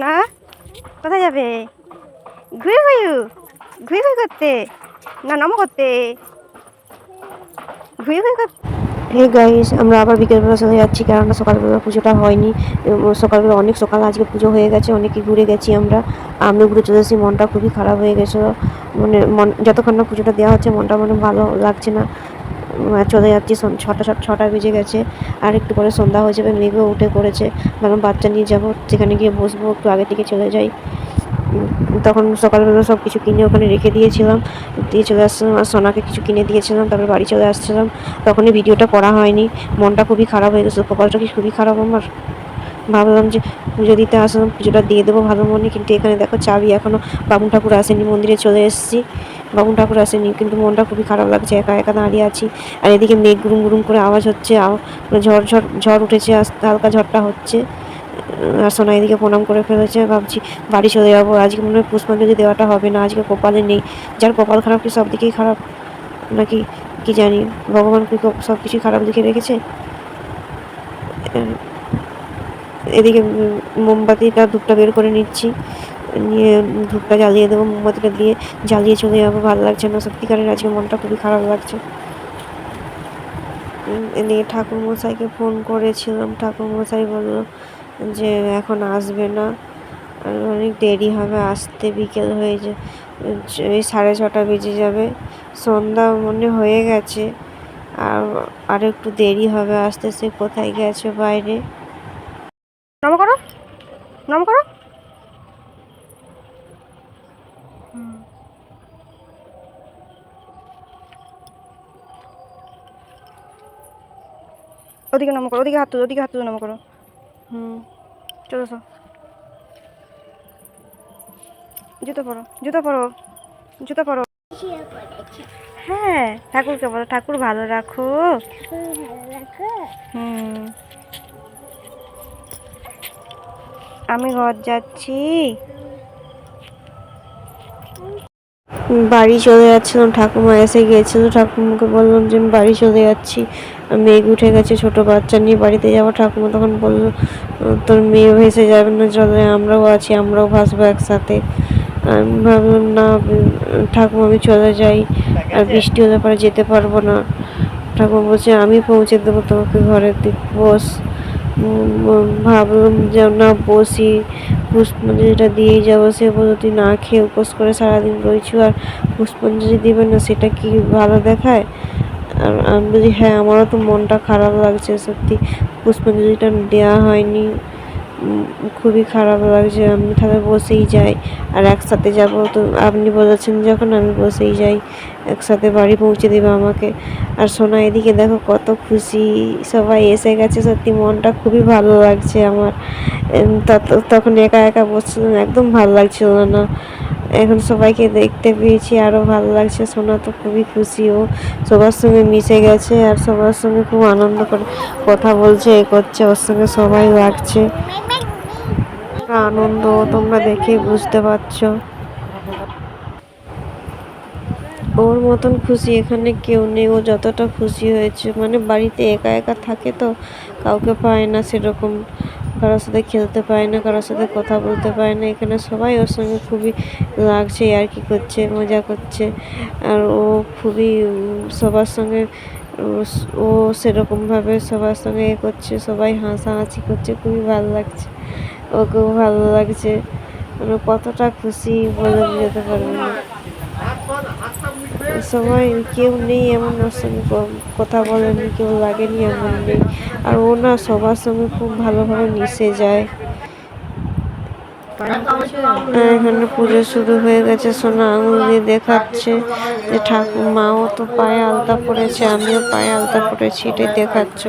সোনা কোথায় যাবে? ঘুরে ঘুরু, ঘুরে ঘুরে করতে? না, নম করতে? ঘুরে ঘুরে করতে হে গাইস আমরা আবার বিকেলবেলা চলে যাচ্ছি কেননা সকালবেলা পুজোটা হয়নি। সকালবেলা অনেক সকাল আজকে পুজো হয়ে গেছে, অনেকে ঘুরে গেছি আমরা। আমরা ঘুরে চলে এসেছি, মনটা খুবই খারাপ হয়ে গেছিল। মানে মন যতক্ষণ না পুজোটা দেওয়া হচ্ছে, মনটা মানে ভালো লাগছে না। চলে যাচ্ছি ছটা ছটা বেজে গেছে, আর একটু পরে সন্ধ্যা হয়ে যাবে, মেঘও উঠে পড়েছে। ভাবলাম বাচ্চা নিয়ে যাব, সেখানে গিয়ে বসবো, একটু আগে থেকে চলে যাই। তখন সকালবেলা সব কিছু কিনে ওখানে রেখে দিয়েছিলাম, দিয়ে চলে আসছিলাম, আর সোনাকে কিছু কিনে দিয়েছিলাম, তারপর বাড়ি চলে আসছিলাম। তখনই ভিডিওটা করা হয়নি, মনটা খুবই খারাপ হয়ে গেছিল কপালটা কি খুবই খারাপ আমার? ভাবলাম যে পুজো দিতে আসলাম পুজোটা দিয়ে দেবো ভালো মনে, কিন্তু এখানে দেখো চাবি এখনও বামুন ঠাকুর আসেনি, মন্দিরে চলে এসেছি। বামুন ঠাকুর আসেনি, কিন্তু মনটা খুবই খারাপ লাগছে, একা একা দাঁড়িয়ে আছি। আর এদিকে মেঘ গুরুম গুরুম করে আওয়াজ হচ্ছে মানে ঝড় ঝড় ঝড় উঠেছে হালকা ঝড়টা হচ্ছে। আর সোনা এদিকে প্রণাম করে ফেলেছে, ভাবছি বাড়ি চলে যাব। আজকে মনে হয় পুষ্পাঞ্জলি দেওয়াটা হবে না, আজকে কপালে নেই। যার কপাল খারাপ কি সব দিকেই খারাপ। নাকি কি জানি, ভগবান কি সব কিছু খারাপ দিকে রেখেছে? এদিকে মোমবাতিটা ধূপটা বের করে নিচ্ছি। নিয়ে ধূপটা জ্বালিয়ে দেবো, মোমবাতিটা দিয়ে জ্বালিয়ে চলে যাব। ভালো লাগছে না, সত্যিকারের আজকে মনটা খুবই খারাপ লাগছে। এদিকে ঠাকুরমশাইকে ফোন করেছিলাম, ঠাকুরমশাই বলল যে এখন আসবে না। আর অনেক দেরি হবে, আসতে বিকেল হয়ে যায় এই সাড়ে ছটা বেজে যাবে। সন্ধ্যা মনে হয়ে গেছে। আর আর একটু দেরি হবে, আসতে সে কোথায় গেছে বাইরে? নম করো। নম করো। ওদিকে নম করো ওদিকে হাত তুলো ওদিকে হাত তুলো নম করো। হুম চলো সো জুতো পরো জুতো পরো জুতো পরো। হ্যাঁ ঠাকুরকে বলো ঠাকুর ভালো রাখো। হুম। আমি ঘর যাচ্ছি। বাড়ি চলে যাচ্ছিলাম, ঠাকুমা এসে গিয়েছিল। ঠাকুমাকে বললাম যে, আমি বাড়ি চলে যাচ্ছি। মেঘ উঠে গেছে, ছোট বাচ্চা নিয়ে বাড়িতে যাব। ঠাকুমা তখন বলল, তোর মেয়ে ভেসে যাবে না, চলে, আমরাও আছি, আমরাও ভাসবো একসাথে। আমি ভাবলাম, না, ঠাকুমা, আমি চলে যাই। আর বৃষ্টি হলে পরে যেতে পারব না। ঠাকুমা বলছে, আমি পৌঁছে দেবো, তোমাকে দিক বস। ভাবলাম যে না বসি পুষ্পাঞ্জলিটা দিয়ে যাব, সে পদ্ধতি না খেয়ে উপোস করে সারাদিন রয়েছি, আর পুষ্পাঞ্জলি দিবে না, সেটা কি ভালো দেখায়? আর আমি বলি হ্যাঁ আমারও তো মনটা খারাপ লাগছে, সত্যি। পুষ্পাঞ্জলিটা দেওয়া হয়নি। খুবই খারাপ লাগছে। আমি তাহলে বসেই যাই। আর একসাথে যাব তো আপনি বলেছেন যখন আমি বসেই যাই, একসাথে বাড়ি পৌঁছে দেবে আমাকে। আর সোনা, এদিকে দেখো কত খুশি। সবাই এসে গেছে। সত্যি মনটা খুবই ভালো লাগছে আমার। তত- তখন একা একা বসছিলাম, একদম ভালো লাগছিল না। এখন সবাইকে দেখতে পেয়েছি আরও ভালো লাগছে। সোনা তো খুবই খুশি ও সবার সঙ্গে মিশে গেছে আর সবার সঙ্গে খুব আনন্দ করে কথা বলছে, এ করছে, ওর সঙ্গে সবাই লাগছে। আনন্দ তোমরা দেখেই বুঝতে পারছ। ওর মতন খুশি এখানে কেউ নেই, ও যতটা খুশি হয়েছে। মানে বাড়িতে একা একা থাকে তো, কাউকে পায় না সেরকম। কারোর সাথে খেলতে পায় না, কারোর সাথে কথা বলতে পায় না। এখানে সবাই ওর সঙ্গে খুবই লাগছে, আর কি করছে, মজা করছে। আর ও খুবই, সবার সঙ্গে, ও সেরকমভাবে সবার সঙ্গে এ করছে, সবাই হাসাহাসি করছে, খুবই ভালো লাগছে। ওকেও ভালো লাগছে। মানে কতটা খুশি বলে বোঝাতে পারব না। সবাই কেউ নেই, এমন ওর সঙ্গে কথা বলেনি, কেউ লাগেনি, এমন নেই। আর ও না সবার সঙ্গে খুব ভালোভাবে মিশে যায়। আর এখানে পুজো শুরু হয়ে গেছে। সোনা আঙুল দিয়ে দেখাচ্ছে যে ঠাকুর মাও তো পায়ে আলতা পড়েছে আমিও পায়ে আলতা পড়েছি এটাই দেখাচ্ছে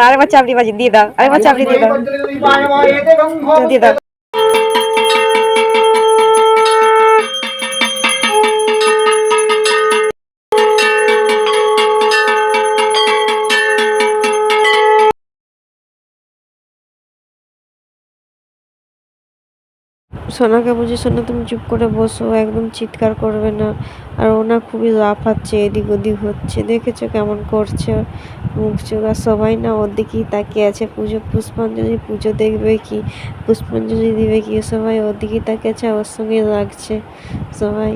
আরেকবার চাপড়ি বাজি দিয়ে দাও আরেকবার চাপড়ি দিয়ে দাও দিয়ে দাও সোনাকে বুঝি সোনা তুমি চুপ করে বসো একদম চিৎকার করবে না। আর ওনা খুবই লাফাচ্ছে, এদিক ওদিক হচ্ছে। দেখেছ কেমন করছে মুখ চোখ। আর সবাই না ওর দিকেই তাকিয়ে আছে। পুজো পুষ্পাঞ্জলি, পুজো দেখবে কি? পুষ্পাঞ্জলি দিবে কি? সবাই ওর দিকেই তাকিয়ে আছে ওর সঙ্গে লাগছে। সবাই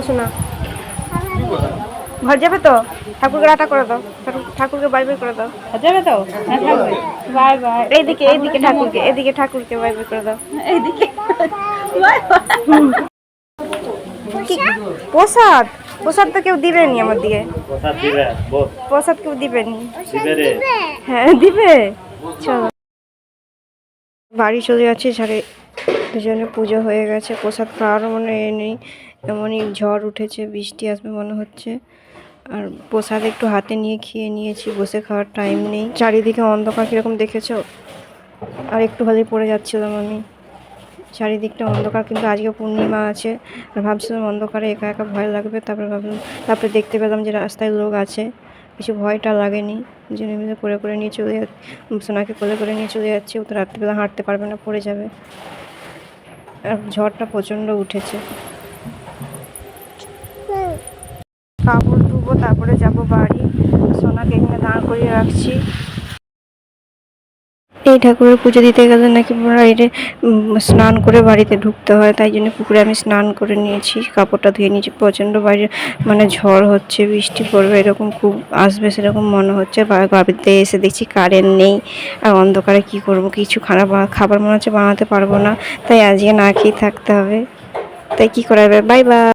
চলো শোনা ঘর যাবে তো? ঠাকুরকে রাটা করে দাও। ঠাকুর- ঠাকুরকে বাই বাই করে দাও। যাবে তো? হ্যাঁ বাই বাই। এইদিকে এইদিকে ঠাকুরকে এদিকে ঠাকুরকে বাই বাই করে দাও। এইদিকে। প্রসাদ? প্রসাদ তো কেউ দিবেনি আমার দিকে প্রসাদ দিবে? প্রসাদ কেউ দিবেনি। হ্যাঁ দিবে। চলো। বাড়ি চলে যাচ্ছে ঝাড়ে দুজনে পুজো হয়ে গেছে প্রসাদ খাওয়ারও মনে এ নেই। এমনই ঝড় উঠেছে, বৃষ্টি আসবে মনে হচ্ছে। আর প্রসাদ একটু হাতে নিয়ে খেয়ে নিয়েছি, বসে খাওয়ার টাইম নেই। চারিদিকে অন্ধকার কীরকম দেখেছ? আর একটু হলেই পড়ে যাচ্ছিলাম আমি। চারিদিকটা অন্ধকার, কিন্তু আজকে পূর্ণিমা আছে। আর ভাবছিলাম অন্ধকারে একা একা ভয় লাগবে, তারপরে ভাবলাম, তারপরে দেখতে পেলাম যে রাস্তায় লোক আছে। কিছু ভয়টা লাগেনি দুজনে মিলে করে করে নিয়ে চলে যাচ্ছে। সোনাকে কোলে করে নিয়ে চলে যাচ্ছে, ও তো রাত্রিবেলা হাঁটতে পারবে না, পড়ে যাবে। আর ঝড়টা প্রচণ্ড উঠেছে। কাপড় ধুবো, তারপরে যাব বাড়ি। সোনাকে এখানে দাঁড় করিয়ে রাখছি। এই ঠাকুরের পুজো দিতে গেলে নাকি বাইরে স্নান করে বাড়িতে ঢুকতে হয়, তাই জন্য পুকুরে আমি স্নান করে নিয়েছি, কাপড়টা ধুয়ে নিয়েছি, প্রচণ্ড বাইরে মানে ঝড় হচ্ছে, বৃষ্টি পড়বে, এরকম খুব আসবে সেরকম মনে হচ্ছে বাড়িতে এসে দেখছি কারেন্ট নেই, আর অন্ধকারে কি করব, কিছু খারাপ খাবার মনে হচ্ছে বানাতে পারব না, তাই আজকে না খেয়ে থাকতে হবে, তাই কি করা যাবে বাই বাই।